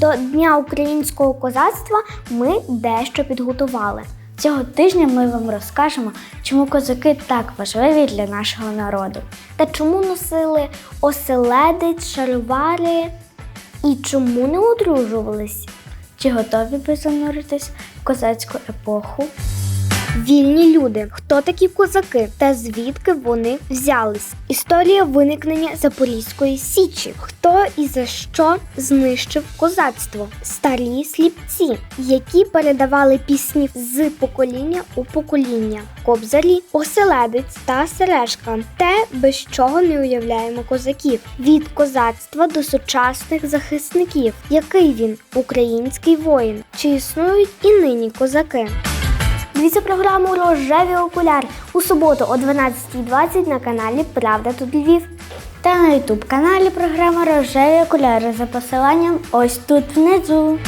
До Дня українського козацтва ми дещо підготували. Цього тижня ми вам розкажемо, чому козаки так важливі для нашого народу. Та чому носили оселедець, шаровари і чому не одружувались? Чи готові ви зануритись в козацьку епоху? Вільні люди. Хто такі козаки та звідки вони взялись? Історія виникнення Запорізької січі. Хто і за що знищив козацтво? Старі сліпці, які передавали пісні з покоління у покоління. Кобзарі, оселедець та сережка. Те, без чого не уявляємо козаків. Від козацтва до сучасних захисників. Який він український воїн? Чи існують і нині козаки? Дивіться програму Рожеві окуляри у суботу о 12.20 на каналі Правда тут Львів. Та на ютуб каналі програма Рожеві окуляри за посиланням ось тут внизу.